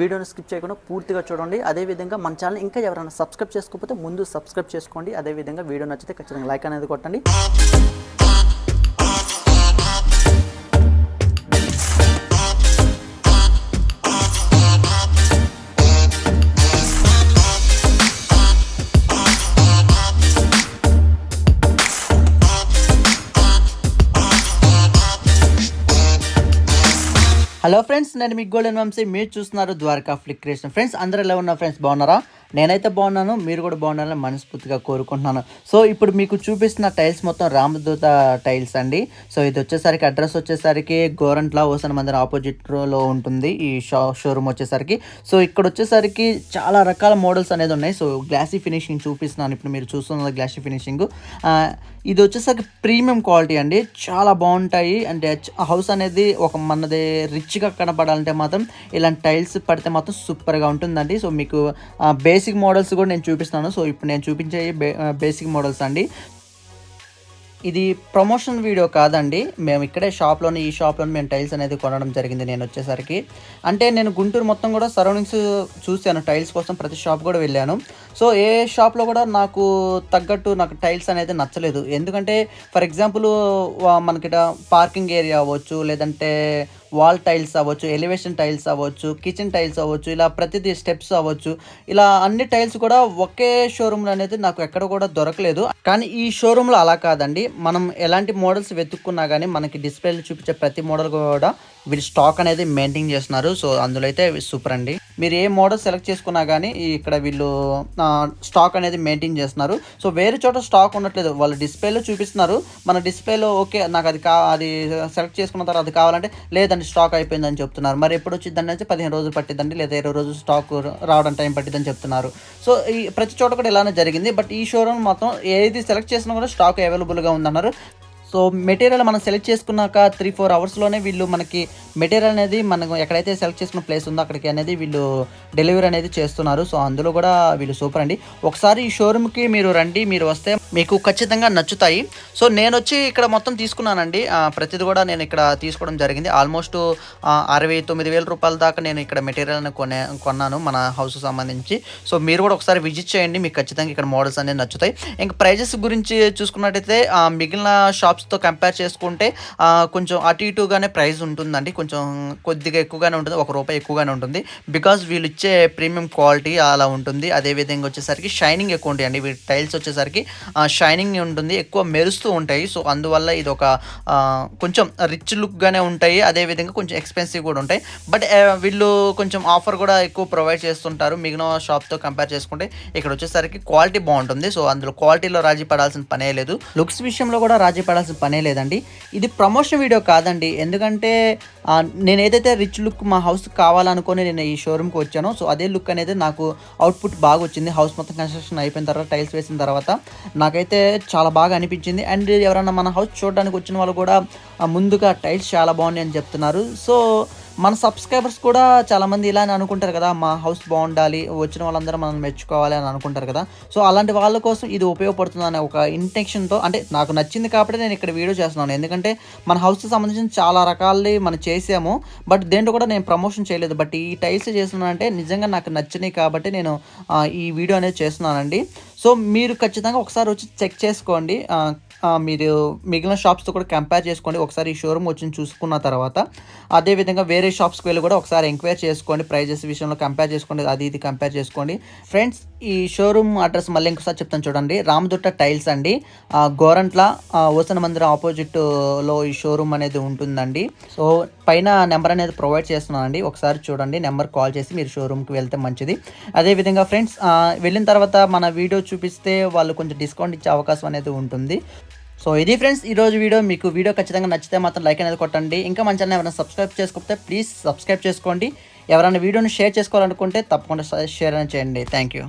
వీడియోని స్కిప్ చేయకుండా పూర్తిగా చూడండి. అదేవిధంగా మన ఛానల్ ఇంకా ఎవరైనా సబ్స్క్రైబ్ చేసుకోకపోతే ముందు సబ్స్క్రైబ్ చేసుకోండి. అదేవిధంగా వీడియో నచ్చితే ఖచ్చితంగా లైక్ అనేది కొట్టండి. హలో ఫ్రెండ్స్ నేను మీ గోల్డెన్ వంశీ మీరు చూస్తున్నారు ద్వారకా ఫ్లిక్ క్రియేషన్ ఫ్రెండ్స్ అందరూ ఎలా ఉన్నారు? ఫ్రెండ్స్ బాగున్నారా? నేనైతే బాగున్నాను మీరు కూడా బాగుండాలని మనస్ఫూర్తిగా కోరుకుంటున్నాను. సో ఇప్పుడు మీకు చూపిస్తున్న టైల్స్ మొత్తం రామదూత టైల్స్ అండి. సో ఇది వచ్చేసరికి అడ్రస్ వచ్చేసరికి గోరంట్లా ఓసన మందిర్ ఆపోజిట్లో ఉంటుంది ఈ షో షోరూమ్ వచ్చేసరికి. సో ఇక్కడ వచ్చేసరికి చాలా రకాల మోడల్స్ అనేది ఉన్నాయి. సో గ్లాసీ ఫినిషింగ్ చూపిస్తున్నాను. ఇప్పుడు మీరు చూస్తున్న గ్లాసీ ఫినిషింగ్. ఇది వచ్చేసరికి ప్రీమియం క్వాలిటీ అండి. చాలా బాగుంటాయి. అంటే హౌస్ అనేది ఒక మనది రిచ్గా కనపడాలంటే మాత్రం ఇలాంటి టైల్స్ పడితే మాత్రం సూపర్గా ఉంటుందండి. సో మీకు బేస్ బేసిక్ మోడల్స్ కూడా నేను చూపిస్తున్నాను. సో ఇప్పుడు నేను చూపించే బేసిక్ మోడల్స్ అండి. ఇది ప్రమోషన్ వీడియో కాదండి. మేము ఇక్కడే షాప్లోనే ఈ షాప్లోనే మేము టైల్స్ అనేది కొనడం జరిగింది నేను వచ్చేసరికి. అంటే నేను గుంటూరు మొత్తం కూడా సరౌండింగ్స్ చూశాను. టైల్స్ కోసం ప్రతి షాప్ కూడా వెళ్ళాను. సో ఏ షాప్లో కూడా నాకు తగ్గట్టు నాకు టైల్స్ అనేది నచ్చలేదు. ఎందుకంటే ఫర్ ఎగ్జాంపుల్ మనకి పార్కింగ్ ఏరియా అవ్వచ్చు లేదంటే వాల్ టైల్స్ అవ్వచ్చు ఎలివేషన్ టైల్స్ అవ్వచ్చు కిచెన్ టైల్స్ అవ్వచ్చు ఇలా ప్రతిదీ స్టెప్స్ అవ్వచ్చు. ఇలా అన్ని టైల్స్ కూడా ఒకే షోరూమ్లో అనేది నాకు ఎక్కడ కూడా దొరకలేదు. కానీ ఈ షోరూంలో అలా కాదండి. మనం ఎలాంటి మోడల్స్ వెతుక్కున్నా కానీ మనకి డిస్ప్లేలో చూపించే ప్రతి మోడల్ కూడా వీళ్ళు స్టాక్ అనేది మెయింటైన్ చేస్తున్నారు. సో అందులో అయితే సూపర్ అండి. మీరు ఏ మోడల్ సెలెక్ట్ చేసుకున్నా కానీ ఇక్కడ వీళ్ళు స్టాక్ అనేది మెయింటైన్ చేస్తున్నారు. సో వేరే చోట స్టాక్ ఉండట్లేదు. వాళ్ళు డిస్ప్లేలో చూపిస్తున్నారు. మన డిస్ప్లేలో ఓకే నాకు అది కా అది సెలెక్ట్ చేసుకున్న తర్వాత అది కావాలంటే లేదండి స్టాక్ అయిపోయిందని చెప్తున్నారు. మరి ఎప్పుడు వచ్చిందండి అంటే పదిహేను రోజులు పట్టిందండి లేదా ఇరవై రోజులు స్టాక్ రావడం టైం పట్టిందని చెప్తున్నారు. సో ఈ ప్రతి చోట కూడా ఇలానే జరిగింది. బట్ ఈ షోరూమ్ మొత్తం ఏది సెలెక్ట్ చేసినా కూడా స్టాక్ అవైలబుల్గా ఉందన్నారు. సో మెటీరియల్ మనం సెలెక్ట్ చేసుకున్నాక త్రీ ఫోర్ అవర్స్లోనే వీళ్ళు మనకి మెటీరియల్ అనేది మనం ఎక్కడైతే సెలెక్ట్ చేసుకున్న ప్లేస్ ఉందో అక్కడికి అనేది వీళ్ళు డెలివరీ అనేది చేస్తున్నారు. సో అందులో కూడా వీళ్ళు సూపర్ అండి. ఒకసారి ఈ షోరూమ్కి మీరు రండి మీరు వస్తే మీకు ఖచ్చితంగా నచ్చుతాయి. సో నేను వచ్చి ఇక్కడ మొత్తం తీసుకున్నానండి. ప్రతిది కూడా నేను ఇక్కడ తీసుకోవడం జరిగింది. ఆల్మోస్ట్ అరవై తొమ్మిది వేల రూపాయల దాకా నేను ఇక్కడ మెటీరియల్ కొనే కొన్నాను మన హౌస్ సంబంధించి. సో మీరు కూడా ఒకసారి విజిట్ చేయండి. మీకు ఖచ్చితంగా ఇక్కడ మోడల్స్ అనేవి నచ్చుతాయి. ఇంకా ప్రైజెస్ గురించి చూసుకున్నట్టయితే మిగిలిన షాప్స్తో కంపేర్ చేసుకుంటే కొంచెం అటు ఇటుగానే ప్రైస్ ఉంటుందండి. కొంచెం కొద్దిగా ఎక్కువగానే ఉంటుంది. ఒక రూపాయి ఎక్కువగానే ఉంటుంది. బికాజ్ వీళ్ళు ఇచ్చే ప్రీమియం క్వాలిటీ అలా ఉంటుంది. అదేవిధంగా వచ్చేసరికి షైనింగ్ ఎక్కువ ఉంటాయండి అండి. వీటి టైల్స్ వచ్చేసరికి షైనింగ్ ఉంటుంది ఎక్కువ మెరుస్తూ ఉంటాయి. సో అందువల్ల ఇది ఒక కొంచెం రిచ్ లుక్గానే ఉంటాయి. అదేవిధంగా కొంచెం ఎక్స్పెన్సివ్ కూడా ఉంటాయి. బట్ వీళ్ళు కొంచెం ఆఫర్ కూడా ఎక్కువ ప్రొవైడ్ చేస్తుంటారు. మిగిలిన షాప్తో కంపేర్ చేసుకుంటే ఇక్కడ వచ్చేసరికి క్వాలిటీ బాగుంటుంది. సో అందులో క్వాలిటీలో రాజీ పడాల్సిన పనే లేదు. లుక్స్ విషయంలో కూడా రాజీ పడాల్సిన పనే లేదండి. ఇది ప్రమోషన్ వీడియో కాదండి. ఎందుకంటే నేను ఏదైతే రిచ్ లుక్ మా హౌస్ కావాలనుకొని నేను ఈ షోరూమ్కి వచ్చానో సో అదే లుక్ అనేది నాకు అవుట్పుట్ బాగా వచ్చింది. హౌస్ మొత్తం కన్స్ట్రక్షన్ అయిపోయిన తర్వాత టైల్స్ వేసిన తర్వాత. నాకైతే చాలా బాగా అనిపించింది. అండ్ ఎవరైనా మన హౌస్ చూడడానికి వచ్చిన వాళ్ళు కూడా ముందుగా టైల్స్ చాలా బాగున్నాయి అని చెప్తున్నారు. సో మన సబ్స్క్రైబర్స్ కూడా చాలామంది ఇలానే అనుకుంటారు కదా మా హౌస్ బాగుండాలి వచ్చిన వాళ్ళందరూ మనం మెచ్చుకోవాలి అని అనుకుంటారు కదా. సో అలాంటి వాళ్ళ కోసం ఇది ఉపయోగపడుతుంది అనే ఒక ఇంటెన్షన్తో అంటే నాకు నచ్చింది కాబట్టి నేను ఇక్కడ వీడియో చేస్తున్నాను. ఎందుకంటే మన హౌస్కి సంబంధించిన చాలా రకాలని మనం చేసాము బట్ దేంట్లో కూడా నేను ప్రమోషన్ చేయలేదు. బట్ ఈ టైల్స్ చేస్తున్నానంటే నిజంగా నాకు నచ్చినాయి కాబట్టి నేను ఈ వీడియో అనేది చేస్తున్నానండి. సో మీరు ఖచ్చితంగా ఒకసారి వచ్చి చెక్ చేసుకోండి. మీరు మిగిలిన షాప్స్తో కూడా కంపేర్ చేసుకోండి. ఒకసారి ఈ షోరూమ్ వచ్చి చూసుకున్న తర్వాత. అదేవిధంగా వేరే షాప్స్కి వెళ్ళి కూడా ఒకసారి ఎంక్వైర్ చేసుకోండి. ప్రైజెస్ విషయంలో కంపేర్ చేసుకోండి. అది ఇది కంపేర్ చేసుకోండి. ఫ్రెండ్స్ ఈ షోరూమ్ అడ్రస్ మళ్ళీ ఇంకోసారి చెప్తాను చూడండి. రామదుట్ట టైల్స్ అండి. గోరంట్ల ఓసన మందిరం ఆపోజిట్లో ఈ షోరూమ్ అనేది ఉంటుందండి. సో పైన నెంబర్ అనేది ప్రొవైడ్ చేస్తున్నానండి. ఒకసారి చూడండి నెంబర్ కాల్ చేసి మీరు షోరూమ్కి వెళ్తే మంచిది. అదేవిధంగా ఫ్రెండ్స్ వెళ్ళిన తర్వాత మన వీడియో చూపిస్తే వాళ్ళు కొంచెం డిస్కౌంట్ ఇచ్చే అవకాశం అనేది ఉంటుంది. సో ఇది ఫ్రెండ్స్ ఈరోజు వీడియో. మీకు వీడియో ఖచ్చితంగా నచ్చితే మాత్రం లైక్ అనేది కొట్టండి. ఇంకా మంచిగా ఎవరైనా సబ్స్క్రైబ్ చేసుకోకపోతే ప్లీజ్ సబ్స్క్రైబ్ చేసుకోండి. ఎవరైనా వీడియోని షేర్ చేసుకోవాలనుకుంటే తప్పకుండా షేర్ అని చేయండి. Thank you